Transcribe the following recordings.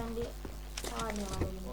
ben bir saniye var elimde.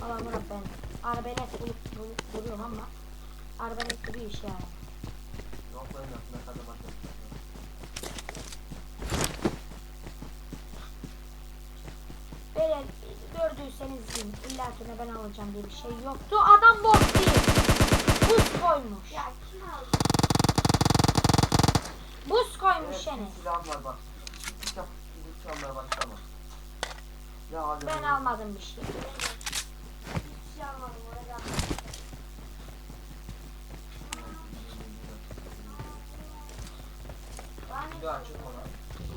Valla Murat bulup buluyorum ama arbelet gibi iş yani. Yok lan yok. Ne kadar bakıyorsun. Beyler gördüyseniz yiyin. İlla ki de ben alacağım diye bir şey yoktu. Adam bot değil. Buz koymuş. Ya kim aldı? Buz koymuş bir silahım var bak. Ya. Ben almadım bir şey. Hiç şey almadım oraya.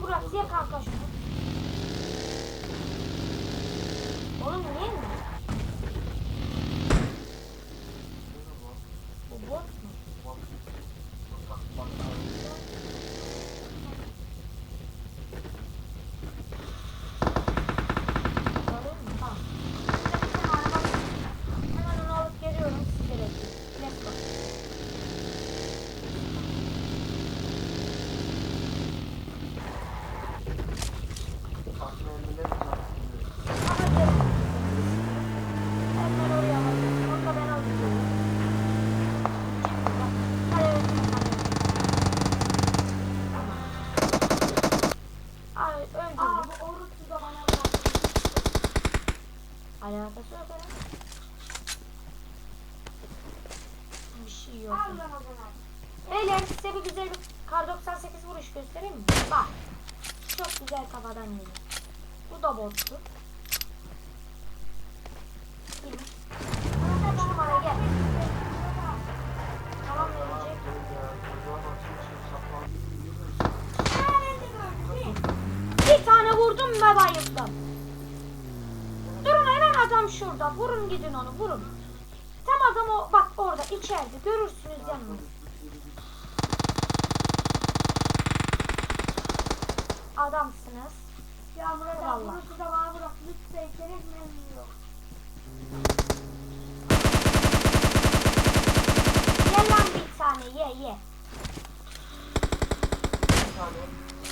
Murat ye kanka şunu. Oğlum niye mi? Bu bot mu? Gördün mü? Tamam. Şimdi bir tane araba var. Hemen onu alıp geliyorum. Siz de bekleyin. Let's go. Aha gelin. Hemen oraya alıyorum. Onu da ben alıyorum. Hadi evet, Tamam. Ay öldürdüm. Aa bu Orut'u da bana bıraktı. Alakası yok herhalde. Bir şey yok. Al lan o zaman. Beyler size bir güzel bir kar 98 vuruş göstereyim mi? Bak. Çok güzel kafadan geliyor. Bu da bottu. Gidin onu vurun. Tam adam o bak orada içeride görürsünüz yanını. Adamsınız. Ya Murat abi Vallahi. Orut'u da bana bırak. Lütfen gerek memnun yok. Ye lan bir tane ye ye.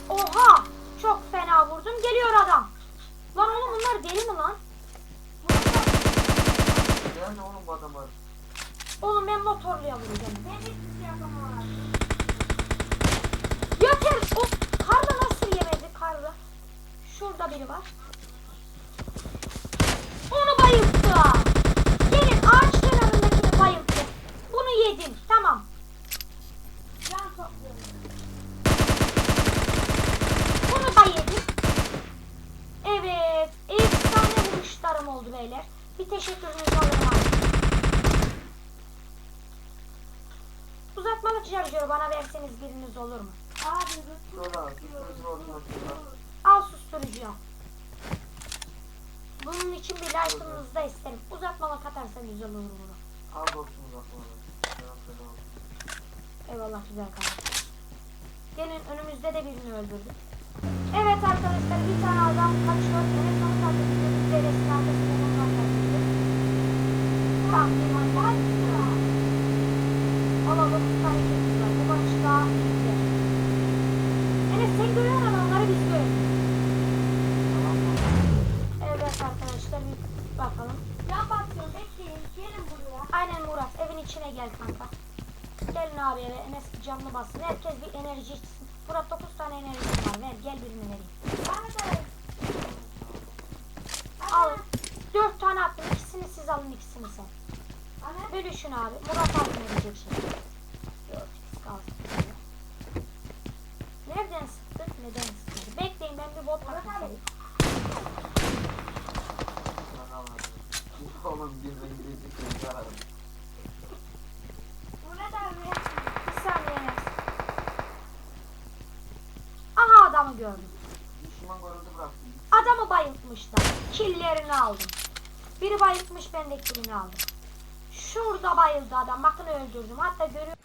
Oha! Çok fena vurdum. Geliyor adam. Lan oğlum bunlar deli mi lan? Nerede oğlum bu adamlar? Oğlum ben motorluya vuracağım. Ben hiçbir şey yapamam. Yeter! O karla nasıl yemedi karla? Şurada biri var. Onu bayılttı. Gelin ağaç kenarındakini bayılttı. Bunu yedim. Tamam. Can topluyorum. Bunu da yedim. Evet. Efsane vuruşlarım oldu beyler. Bir teşekkürünüzü alırım abi. Uzatmalı şarjörü bana verseniz biriniz olur mu? Abi bu. Al susturucuyu. Bunun için bir like'ınızı da isterim. Uzatmalı katarsan güzel olur bunu. Al dostum selam. Eyvallah güzel kardeşim. Gelin önümüzde de birini öldürdük. Evet arkadaşlar bir tane adam kaçıyor. Enes onu takip ediyor. Biz de Enes'in arkasında onu ediyor. Tamam bir maç var. Alalım. Bir tane ikimiz var. Bu maç daha iyi. Enes sen görüyorsun adamları biz göremiyoruz. Evet arkadaşlar bir bakalım. Can basıyorum. Bekleyin. Gelin buraya. Aynen Murat evin içine gel kanka. Gelin abi eve Enes canlı bassın. Herkes bir enerji içsin. Murat 9 tane enerji var. Ver gel birini vereyim. Bana da Al. 4 tane attım. İkisini siz alın ikisini sen. Ana. Bölüşün abi. Murat alın verecek. Yok kalsın. Nereden sıktı? Neden sıktı? Bekleyin ben bir bot bakayım. Oğlum bir de gidecek bir ararım. Murat abi. Bir saniye Enes. Aha adamı gördüm. Düşman görüldü bıraktı. Adamı bayıltmışlar. Killerini aldım. Biri bayıltmış ben de killini aldım. Şurada bayıldı adam. Bakın öldürdüm. Hatta görüyor.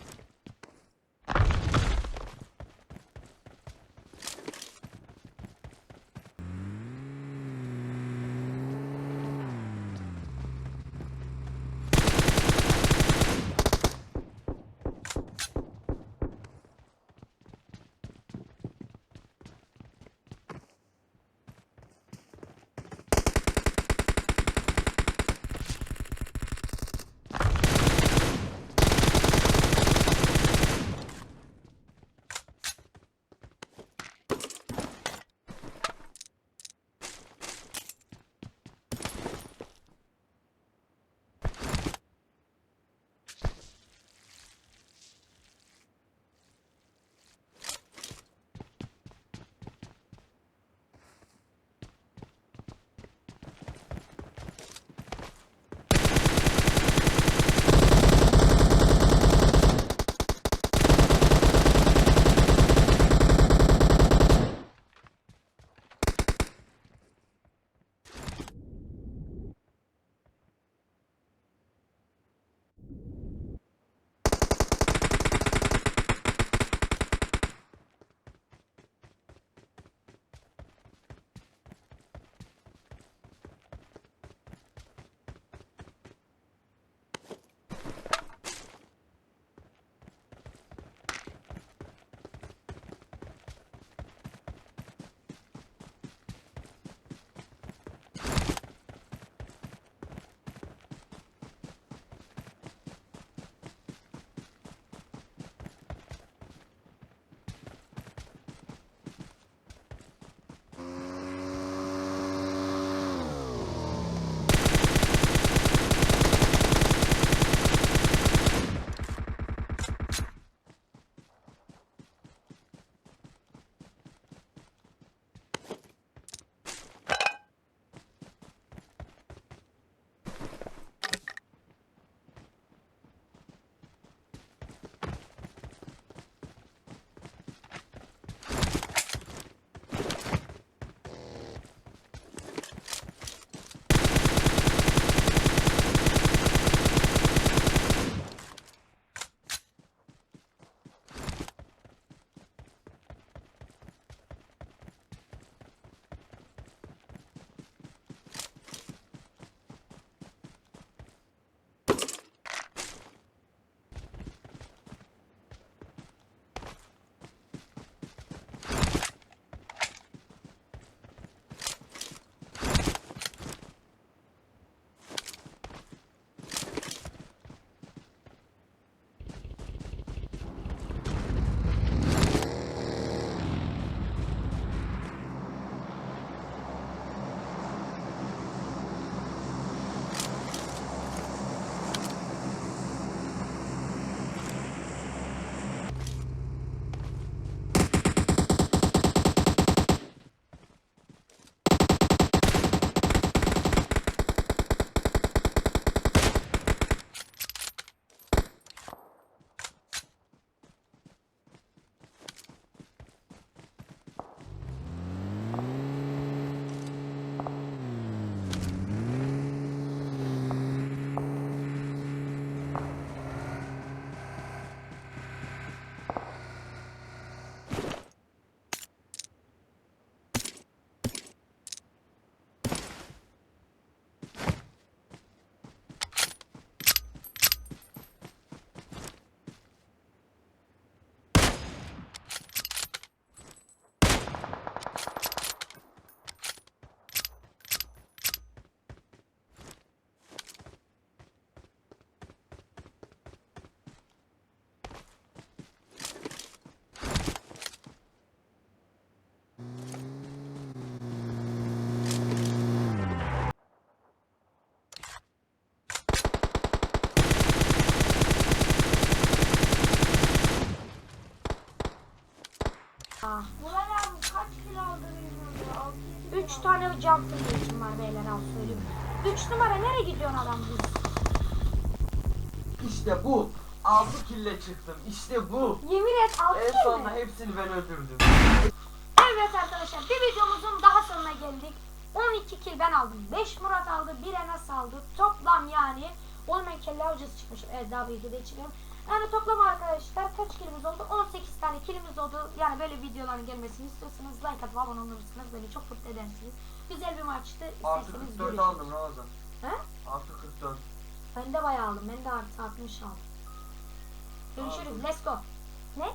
3 numara nereye gidiyorsun adam biz? İşte bu. 6 kille çıktım. İşte bu. Yemin et 6 En kill sonunda mi? hepsini ben öldürdüm. Evet arkadaşlar bir videomuzun daha sonuna geldik. 12 kill ben aldım. 5 Murat aldı. 1 Enes aldı. Toplam yani olmayan kelle avcısı çıkmış. Evet daha bir videoda çıkıyorum. Yani toplam arkadaşlar kaç killimiz oldu? 18 tane killimiz oldu. Yani böyle videoların gelmesini istiyorsanız like atıp abone olursanız beni çok mutlu edersiniz. Güzel bir maçtı. Artı İsterseniz 44 görüşürüz. aldım Ramazan. He? Artı 44. Ben de bayağı aldım. Ben de artı 60 aldım. Görüşürüz. Let's go. Ne?